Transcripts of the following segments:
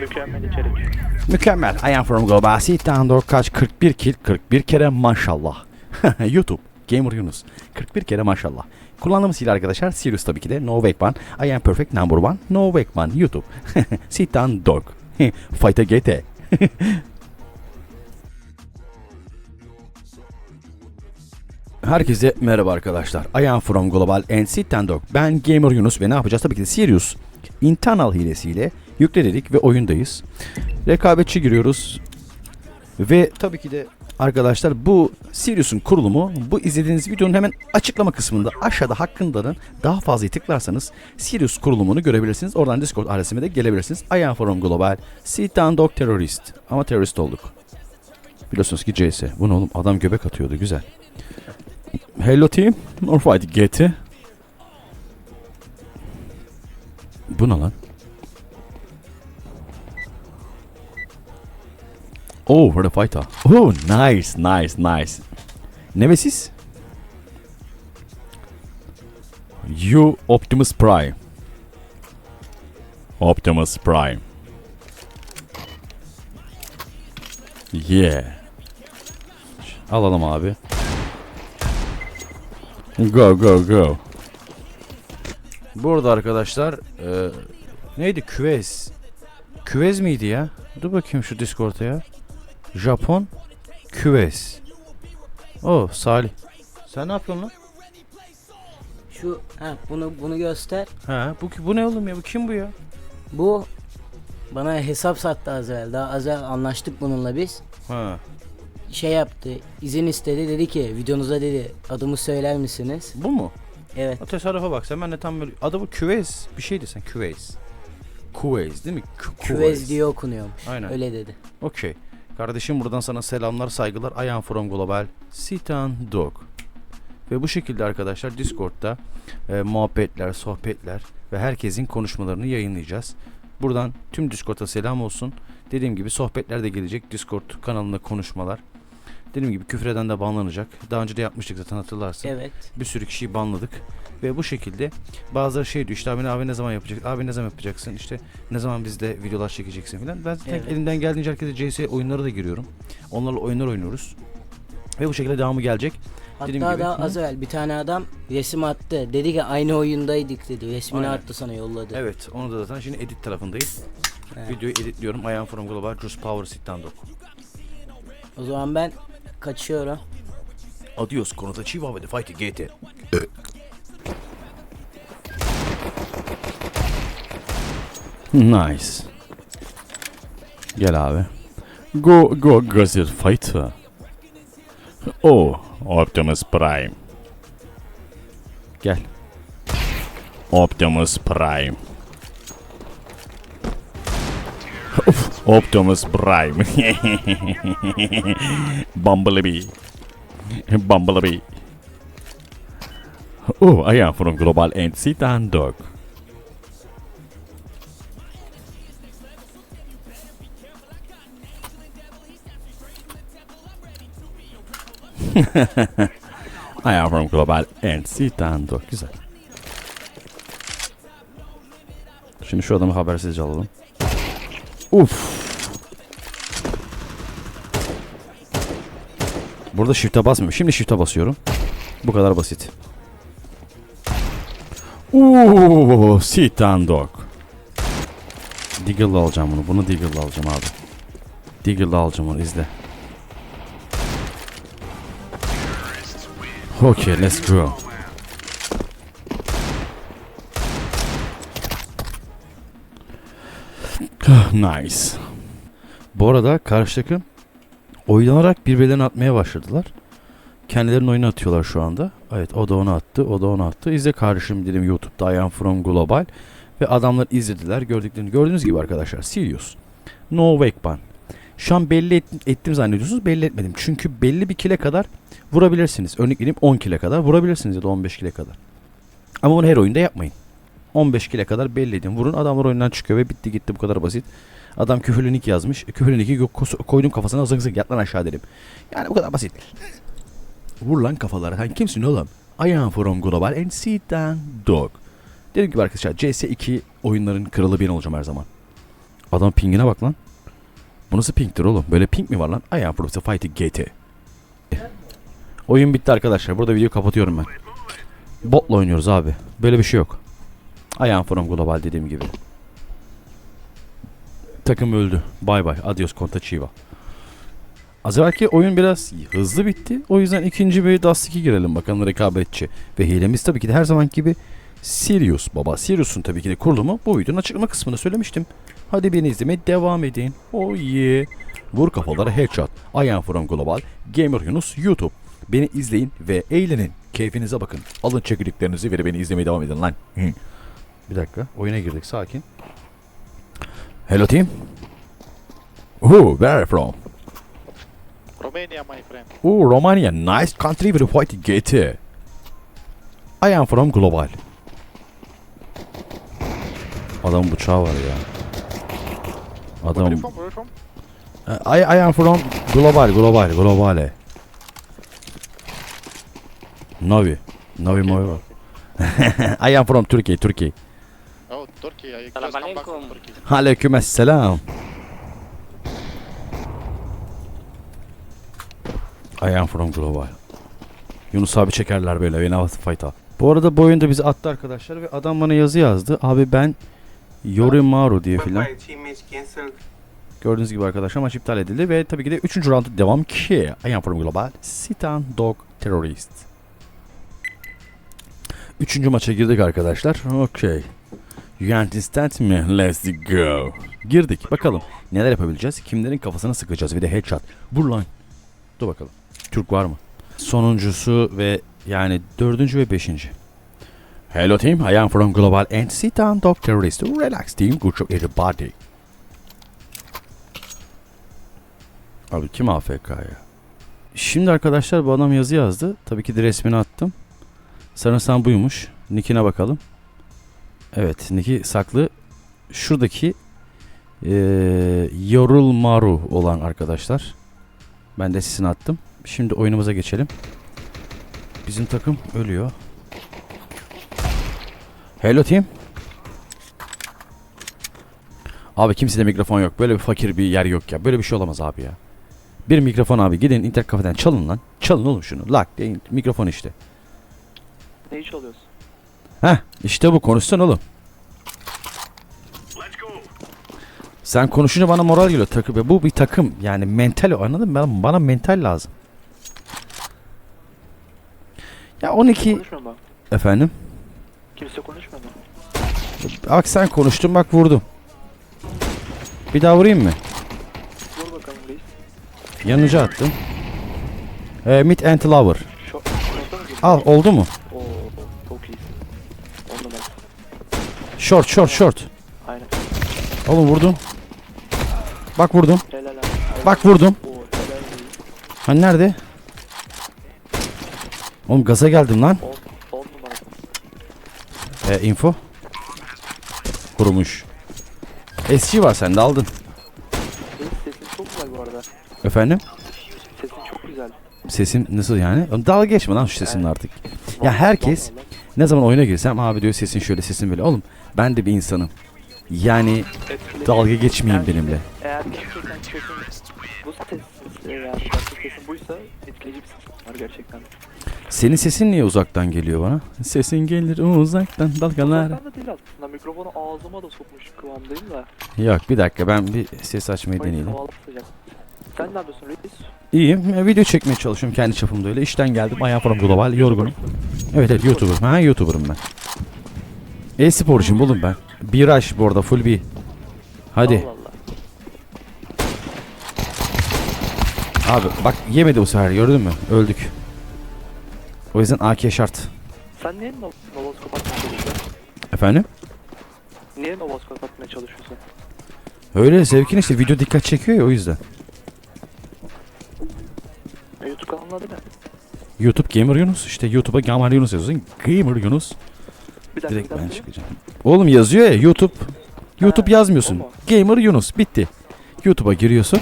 Mükemmel içerik. Mükemmel. I am from Global Down kaç 41 kill 41 kere maşallah. YouTube Gamer Yunus 41 kere maşallah. Kullandığımız hile arkadaşlar Sirius tabii ki de No Wake One. I am perfect number one. No Wake One YouTube. Sit down dog. Fight a GT. Herkese merhaba arkadaşlar. I am from Global and Sit down dog. Ben Gamer Yunus ve ne yapacağız? Tabii ki de Sirius internal hilesiyle yükledik ve oyundayız. Rekabetçi giriyoruz. Ve tabii ki de arkadaşlar bu Sirius'un kurulumu bu izlediğiniz videonun hemen açıklama kısmında aşağıda hakkındanın daha fazla tıklarsanız Sirius kurulumunu görebilirsiniz. Oradan Discord adresime de gelebilirsiniz. I am from Global. Sit down dog terrorist. Ama terörist olduk. Biliyorsunuz ki CS. Bu ne oğlum? Adam göbek atıyordu. Güzel. Hello team. Or fight GT. Bu ne lan? Oh, for the fighter. Oh, nice, nice, nice. Nemesis? You Optimus Prime. Optimus Prime. Yeah. Alalım abi. Go go go. Burada arkadaşlar e, neydi küvez? Küvez miydi ya? Dur bakayım şu Discord'a ya. Japon küvez. Oh Salih. Sen ne yapıyorsun lan? Şu ha bunu bunu göster. Ha bu bu ne oğlum ya? Bu kim bu ya? Bu bana hesap sattı az evvel. Daha az evvel anlaştık bununla biz. Ha. Şey yaptı. izin istedi. Dedi ki videonuza dedi adımı söyler misiniz? Bu mu? Evet. O tesadüfe bak sen ben de tam böyle adı bu küvez bir şeydi sen küvez. Küvez değil mi? Kü- Küvez diye okunuyormuş. Aynen. Öyle dedi. Okey. Kardeşim buradan sana selamlar, saygılar. I am from Global. Sitan Dog. Ve bu şekilde arkadaşlar Discord'da e, muhabbetler, sohbetler ve herkesin konuşmalarını yayınlayacağız. Buradan tüm Discord'a selam olsun. Dediğim gibi sohbetler de gelecek. Discord kanalında konuşmalar. Dediğim gibi küfreden de banlanacak. Daha önce de yapmıştık zaten hatırlarsın. Evet. Bir sürü kişiyi banladık. Ve bu şekilde bazıları şey diyor işte abi, abi ne zaman yapacak? Abi ne zaman yapacaksın? İşte ne zaman bizde videolar çekeceksin falan. Ben zaten Evet. elimden geldiğince herkese CS oyunları da giriyorum. Onlarla oyunlar oynuyoruz. Ve bu şekilde devamı gelecek. Hatta daha az evvel bir tane adam resim attı. Dedi ki aynı oyundaydık dedi. Resmini Aynen. attı sana yolladı. Evet onu da zaten şimdi edit tarafındayız. Evet. Videoyu editliyorum. I am from Global Juice Power Sit. O zaman ben kaçıyorum. Adios konuda Chihuahua de Fight GT. Nice. Gel abi. Go go Gazir Fighter. Oh, Optimus Prime. Gel. Optimus Prime. Optimus Prime. Bumblebee. Bumblebee. Oh, I am from Global and Citan Dog. I am from Global and Citan Dog. Güzel. Şimdi şu adamı habersizce alalım. Uf. Burada shift'e basmıyorum. Şimdi shift'e basıyorum. Bu kadar basit. Uuu, sit down dog. Deagle'la alacağım bunu. Bunu Deagle'la alacağım abi. Deagle'la alacağım onu izle. Okay, let's go. nice. Bu arada karşı takım oynanarak birbirlerine atmaya başladılar. Kendilerinin oyunu atıyorlar şu anda. Evet o da onu attı, o da onu attı. İzle kardeşim dedim YouTube'da I am from Global. Ve adamlar izlediler. Gördüklerini gördüğünüz gibi arkadaşlar. Sirius. No wake ban. Şu an belli et, ettim zannediyorsunuz. Belli etmedim. Çünkü belli bir kile kadar vurabilirsiniz. Örnek vereyim 10 kile kadar vurabilirsiniz ya da 15 kile kadar. Ama bunu her oyunda yapmayın. 15 kile kadar belli edin. Vurun adamlar oyundan çıkıyor ve bitti gitti bu kadar basit. Adam küfürlü nick yazmış. E, Küfürlü nick'i yok- kos- koydum kafasına zık zık yat lan aşağı dedim. Yani bu kadar basit. Vur lan kafalara. Sen kimsin oğlum? I am from Global and sit down dog. Dediğim gibi arkadaşlar CS2 oyunların kralı ben olacağım her zaman. Adam pingine bak lan. Bu nasıl pingtir oğlum? Böyle ping mi var lan? I am from the fighting GT. Oyun bitti arkadaşlar. Burada videoyu kapatıyorum ben. Botla oynuyoruz abi. Böyle bir şey yok. I am from global dediğim gibi. Takım öldü. Bay bay. Adios Contachiva. Az evvelki oyun biraz hızlı bitti. O yüzden ikinci bir Dust 2 girelim bakalım rekabetçi. Ve hilemiz tabii ki de her zaman gibi Sirius baba. Sirius'un tabii ki de kurulumu bu videonun açıklama kısmında söylemiştim. Hadi beni izlemeye devam edin. Oh yeah. Vur kafalara headshot. I am from global. Gamer Yunus YouTube. Beni izleyin ve eğlenin. Keyfinize bakın. Alın çekirdeklerinizi ve beni izlemeye devam edin lan. Bir dakika. Oyuna girdik. Sakin. Hello team. Who? Where from? Romania, my friend. Oh, Romania. Nice country with white gate. I am from global. Adam bıçağı var ya. Are Adam you from? Where are you from? I, I am from global, global, globale. Navi. Navi Mavi var. I am from Turkey, Turkey. Turkey. I just come back from. I am from global. Yunus abi çekerler böyle beni fayta. Bu arada bu oyunda bizi attı arkadaşlar ve adam bana yazı yazdı. Abi ben Yorimaru diye filan. Gördüğünüz gibi arkadaşlar maç iptal edildi ve tabii ki de 3. rounda devam ki I am from global Sitan Dog Terrorist. Üçüncü maça girdik arkadaşlar. Okey. You understand me? Let's go. Girdik. Bakalım neler yapabileceğiz? Kimlerin kafasına sıkacağız? Bir de headshot. Vur lan. Dur bakalım. Türk var mı? Sonuncusu ve yani dördüncü ve beşinci. Hello team, I am from Global and sit down dog terrorist. Relax team, good job everybody. Abi kim AFK ya? Şimdi arkadaşlar bu adam yazı yazdı. Tabii ki de resmini attım. Sanırsam buymuş. Nick'ine bakalım. Evet, Nick'i saklı. Şuradaki eee Yorulmaru olan arkadaşlar. Ben de sesini attım. Şimdi oyunumuza geçelim. Bizim takım ölüyor. Hello team. Abi kimsede mikrofon yok. Böyle bir fakir bir yer yok ya. Böyle bir şey olamaz abi ya. Bir mikrofon abi gidin internet kafeden çalın lan. Çalın oğlum şunu. Lak. Mikrofon işte. Neyi çalıyorsun? Heh işte bu konuşsan oğlum. Sen konuşunca bana moral geliyor takım. Bu bir takım yani mental anladın mı? Bana, bana mental lazım. Ya 12 Konuşma mı? efendim. Kimse konuşmuyor mu? Bak sen konuştun bak vurdum. Bir daha vurayım mı? Vur bakalım reis. Yanıcı attım. Ee, mid and lover. Mı girdin? Al oldu mu? Short short short. Aynen. Oğlum vurdum. Bak vurdum. Helal abi. Bak vurdum. Oo, helal. Hani nerede? Oğlum gaza geldim lan. On, on numara. Ee, info. Kurumuş. SG var sende aldın. Sesin çok güzel bu arada. Efendim? Sesin çok güzel. Sesim nasıl yani? Oğlum Dalga geçme lan şu sesinle artık. Ya herkes-. Ne zaman oyuna girsem abi diyor sesin şöyle sesin böyle. Oğlum ben de bir insanım. Yani dalga geçmeyin benimle. Eğer gerçekten sesin bu ses yani gerçek sesin buysa etkileyici bir sesin var gerçekten. Senin sesin niye uzaktan geliyor bana? Sesin gelir uzaktan dalgalar. Ben de değil aslında mikrofonu ağzıma da sokmuş kıvamdayım da. Yok bir dakika ben bir ses açmayı Mayıs deneyelim. havalı sıcak. Sen ne yapıyorsun reis? İyiyim. e, Video çekmeye çalışıyorum kendi çapımda öyle. İşten geldim. Ayağı falan global. Yorgunum. Evet evet YouTuber. Ha YouTuber'ım ben. E-sporcuyum oğlum ben. Bir rush bu arada full bir. Hadi. Allah Allah. Abi bak yemedi bu sefer gördün mü? Öldük. O yüzden AK şart. Sen niye no novoskop atmaya çalışıyorsun? Efendim? Niye novoskop atmaya çalışıyorsun? Öyle zevkin işte video dikkat çekiyor ya o yüzden. E, YouTube kanalının adı ne? YouTube Gamer Yunus işte YouTube'a Gamer Yunus yazıyorsun. Gamer Yunus. Bir dakika Direkt bir ben dakika. çıkacağım. Oğlum yazıyor ya YouTube. YouTube Ha, yazmıyorsun. Gamer Yunus bitti. YouTube'a giriyorsun.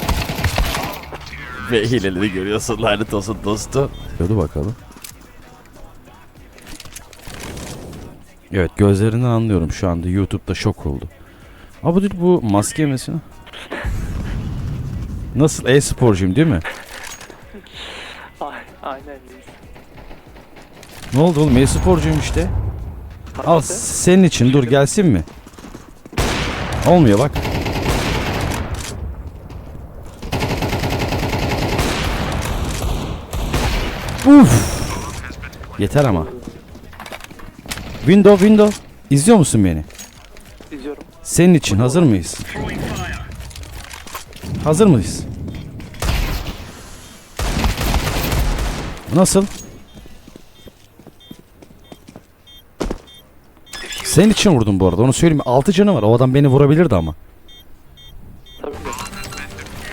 Ve hileleri görüyorsun lanet olsun dostu. Hadi bakalım. Evet gözlerinden anlıyorum şu anda YouTube'da şok oldu. Abi dur bu maske mesela. Nasıl e-sporcuyum değil mi? Ay, aynen. Ne oldu oğlum e-sporcuyum işte. Al senin için dur gelsin mi? Olmuyor bak. Uf. Yeter ama. Window window. İzliyor musun beni? İzliyorum. Senin için hazır mıyız? Hazır mıyız? Nasıl? Senin için vurdum bu arada onu söyleyeyim. 6 canı var. O adam beni vurabilirdi ama. Tabii.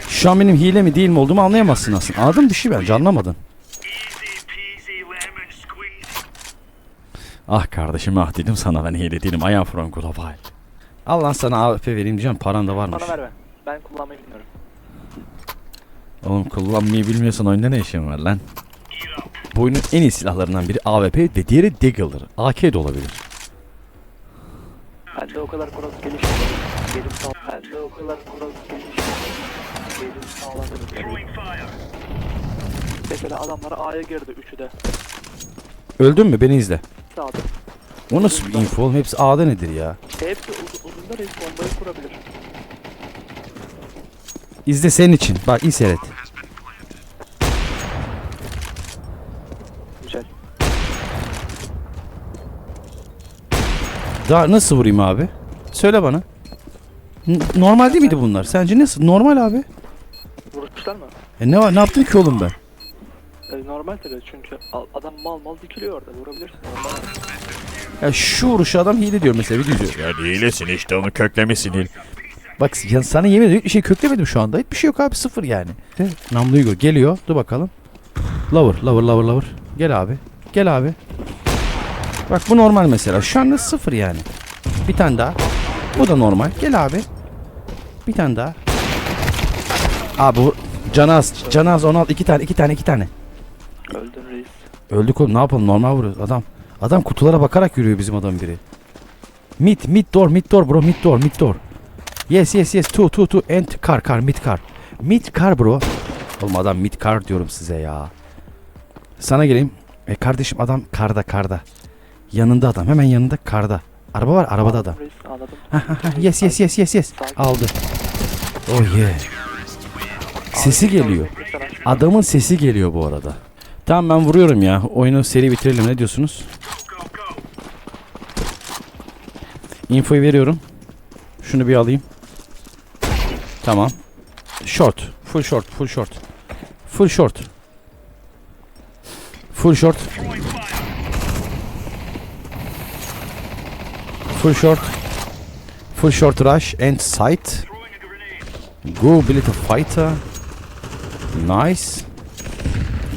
Şu an benim hile mi değil mi olduğumu anlayamazsın aslında. Anladın bir şey bence anlamadın. Ah kardeşim ah dedim sana ben hile değilim. I am from global. Al lan sana AWP vereyim diyeceğim paran da varmış. Bana verme. Ben kullanmayı bilmiyorum. Oğlum kullanmayı bilmiyorsan oyunda ne işin var lan? Bu oyunun en iyi silahlarından biri AWP ve diğeri Deagle'dır. AK de olabilir. Ben de o kadar cross gelişmedim. Benim sağ... Ben de o kadar cross gelişmedim. Benim sağlam. Mesela adamlar A'ya girdi üçü de. Öldün mü? Beni izle. Sağda. O nasıl bir info oğlum? Hepsi A'da nedir ya? Hepsi uzun, uzunda reis bombayı kurabilir. İzle senin için. Bak iyi seyret. Güzel. Daha nasıl vurayım abi? Söyle bana. N- normal değil miydi bunlar? Sence nasıl? Normal abi. Vuruşlar mı? E ne var? Ne yaptım ki oğlum ben? E, normal tabii çünkü adam mal mal dikiliyor orada vurabilirsin. Normal. Ya şu vuruşu adam hile diyor mesela video diyor. Ya hilesin işte onu köklemesin hile. Bak ya sana yemin ediyorum hiçbir şey köklemedim şu anda. Hiçbir şey yok abi sıfır yani. Namlu Igor geliyor. Dur bakalım. Lover, lover, lover, lover. Gel abi. Gel abi. Bak bu normal mesela. Şu anda sıfır yani. Bir tane daha. Bu da normal. Gel abi. Bir tane daha. Abi bu Canaz, Canaz 16 iki tane, iki tane, iki tane. Öldün reis. Öldük oğlum ne yapalım normal vuruyoruz adam. Adam kutulara bakarak yürüyor bizim adam biri. Mid mid door mid door bro mid door mid door. Yes yes yes two two two and car car mid car. Mid car bro. Oğlum adam mid car diyorum size ya. Sana geleyim. E kardeşim adam karda karda. Yanında adam hemen yanında karda. Araba var arabada adam. Reis anladım. Ha, ha, ha, yes yes yes yes yes. Aldı. Oh yeah. Sesi geliyor. Adamın sesi geliyor bu arada. Tamam ben vuruyorum ya. Oyunu seri bitirelim. Ne diyorsunuz? Infoyu veriyorum. Şunu bir alayım. Tamam. Short. Full short. Full short. Full short. Full short. Full short. Full short rush and sight. Go ability fighter. Nice.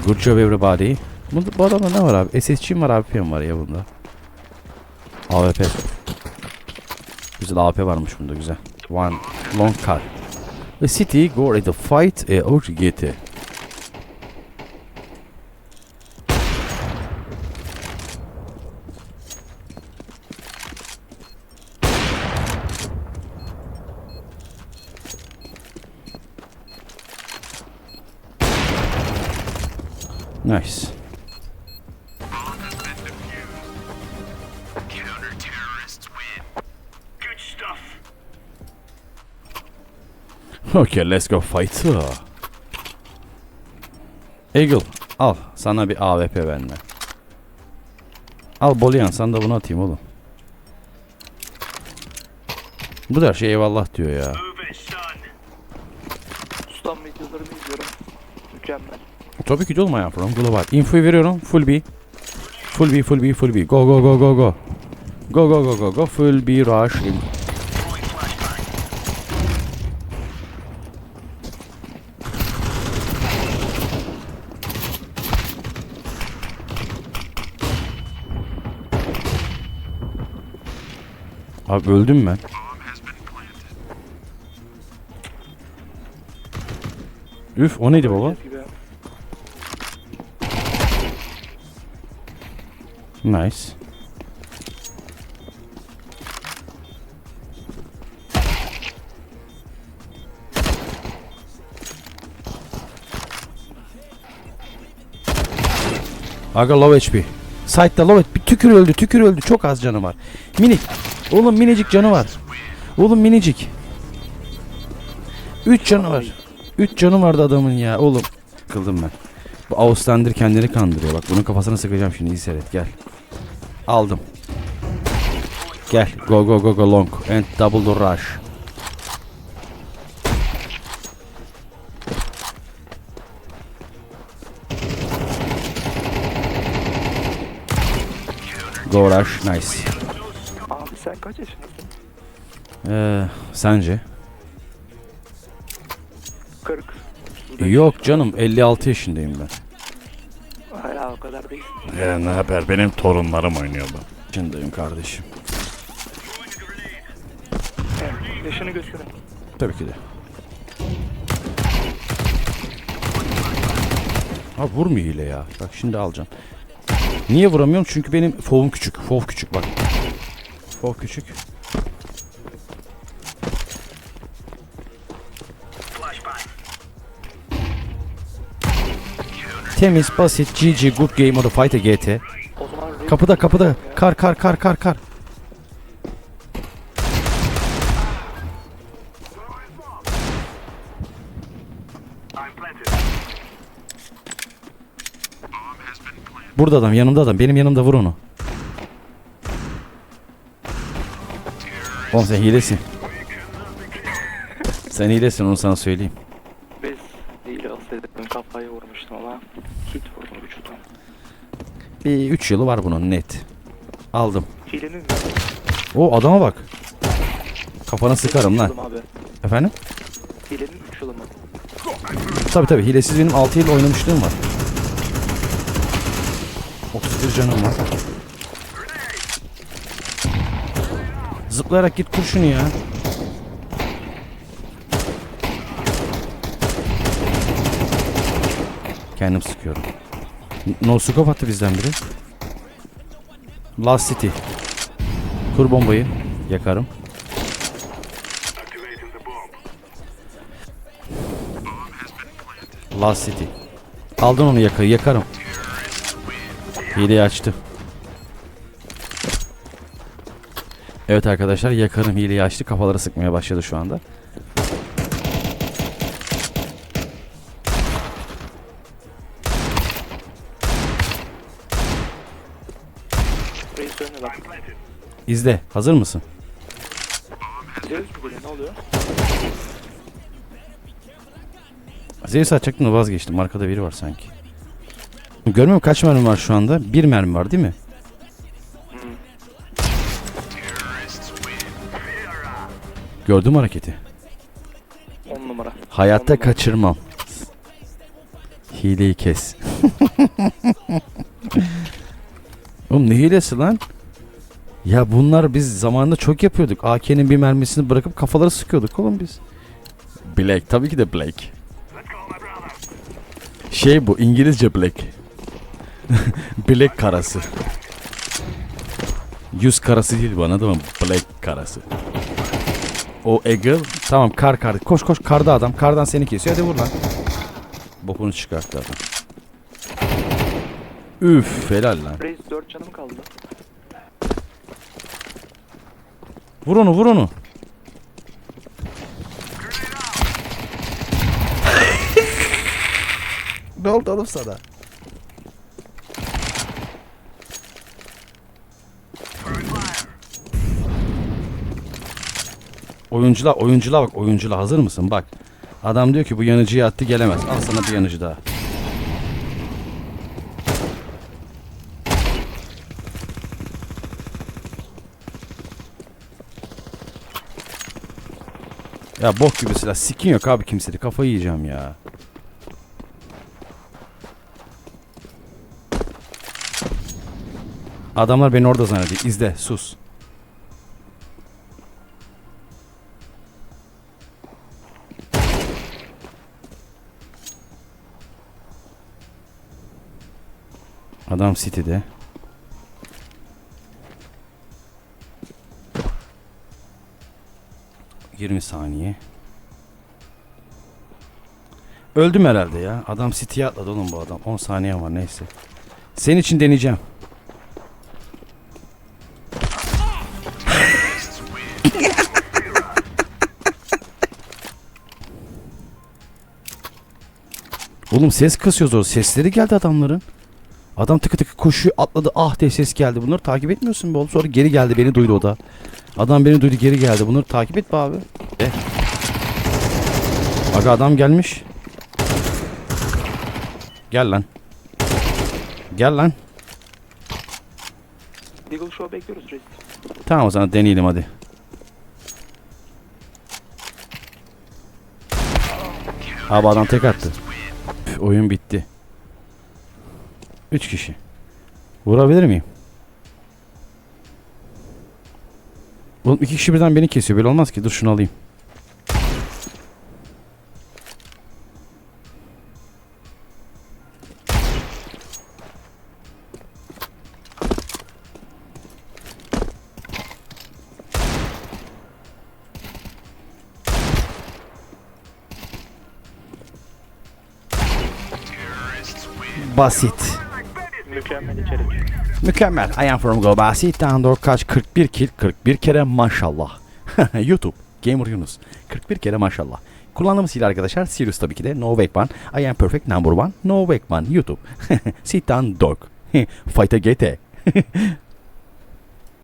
Good job everybody. Bu, bu adamda ne var abi? Mi var AWP mi var ya bunda? AWP. Güzel AWP varmış bunda güzel. One long car. The city go at the fight e or Nice. Okay, let's go fight. Eagle, al sana bir AWP benden. Al Bolian sana da bunu atayım oğlum. Bu da şey eyvallah diyor ya. Ustam videolarını izliyorum. Mükemmel. Tabii ki de olmayan from global. Infoyu veriyorum. Full B. Full B, full B, full B. Go go go go go. Go go go go go. Full B rush. Abi öldüm ben. Üf o neydi baba? Nice. Aga low HP. Sight'ta low HP. Tükür öldü tükür öldü. Çok az canı var. Minik. Oğlum minicik canı var. Oğlum minicik. 3 canı var. 3 canı vardı adamın ya oğlum. Kıldım ben. Bu Auslander kendini kandırıyor. Bak bunun kafasına sıkacağım şimdi. İyi seyret gel. Aldım. Gel. Go go go go long. And double door rush. Go rush. Nice. Abi sen kaç yaşındasın? Ee, sence? 40. Yok canım 56 yaşındayım ben. Ya ne haber benim torunlarım oynuyor bu. Yaşındayım kardeşim. Evet, yaşını gösterin. Tabii ki de. Ha vurmuyor hile ya. Bak şimdi alacağım. Niye vuramıyorum? Çünkü benim fovum küçük. Fov küçük bak. Fov küçük. Temiz, basit, GG, good game of the fight GT. Kapıda kapıda. Kar kar kar kar kar. Burada adam yanımda adam benim yanımda vur onu. Oğlum sen hilesin. Sen hilesin onu sana söyleyeyim. Biz değil olsaydı ben kafayı vurmuştum ama hit vurdum vücudum. Bir 3 yılı var bunun net. Aldım. Hilenin mi? O adama bak. Kafana sıkarım lan. Abi. Efendim? Hilenin 3 yılı mı? Tabi tabi hilesiz benim 6 yıl oynamışlığım var. 31 canım var. Zıplayarak git kur şunu ya. Kendim sıkıyorum. No scope attı bizden biri. Last City. Kur bombayı. Yakarım. Last City. Aldın onu yakayı yakarım. Hileyi açtı. Evet arkadaşlar yakarım hileyi açtı. Kafaları sıkmaya başladı şu anda. İzle. Hazır mısın? Zeus mu geliyor ne oluyor? Zeus atacaktım da vazgeçtim. Arkada biri var sanki. Görmüyorum kaç mermi var şu anda? Bir mermi var değil mi? Gördün mü hareketi? 10 numara. Hayatta kaçırmam. Hileyi kes. Oğlum ne hilesi lan? Ya bunlar biz zamanında çok yapıyorduk. AK'nin bir mermisini bırakıp kafaları sıkıyorduk oğlum biz. Black tabii ki de Black. Şey bu İngilizce Black. Black karası. Yüz karası değil bu anladın mı? Black karası. O Eagle. Tamam kar kar. Koş koş karda adam. Kardan seni kesiyor. Hadi vur lan. Bokunu çıkarttı adam. Üf helal lan. Raze 4 canım kaldı. Vur onu vur onu. ne oldu oğlum sana? Oyuncula oyuncula bak oyuncula hazır mısın bak. Adam diyor ki bu yanıcıyı attı gelemez. Al sana bir yanıcı daha. Ya bok gibi silah. Sikin yok abi kimsede. Kafayı yiyeceğim ya. Adamlar beni orada zannediyor. İzle sus. Adam City'de. Yirmi saniye. Öldüm herhalde ya. Adam City'ye atladı oğlum bu adam. 10 saniye var neyse. Senin için deneyeceğim. Oğlum ses kasıyoruz orada. Sesleri geldi adamların. Adam tıkı tıkı koşuyor atladı ah diye ses geldi. Bunları takip etmiyorsun be oğlum. Sonra geri geldi beni duydu o da. Adam beni duydu geri geldi. Bunları takip et be abi. E. Aga adam gelmiş. Gel lan. Gel lan. Deagle Show bekliyoruz reis. Tamam o zaman deneyelim hadi. Abi adam tek attı. Üf, oyun bitti. 3 kişi. Vurabilir miyim? Oğlum iki kişi birden beni kesiyor. Böyle olmaz ki. Dur şunu alayım. Basit. Mükemmel içerik. Mükemmel. I am from Go Basit. Download kaç? 41 kill. 41 kere maşallah. YouTube. Gamer Yunus. 41 kere maşallah. Kullandığımız silah arkadaşlar Sirius tabii ki de No Wake One. I am perfect number one. No Wake One. YouTube. Sit down dog. Fight a GT.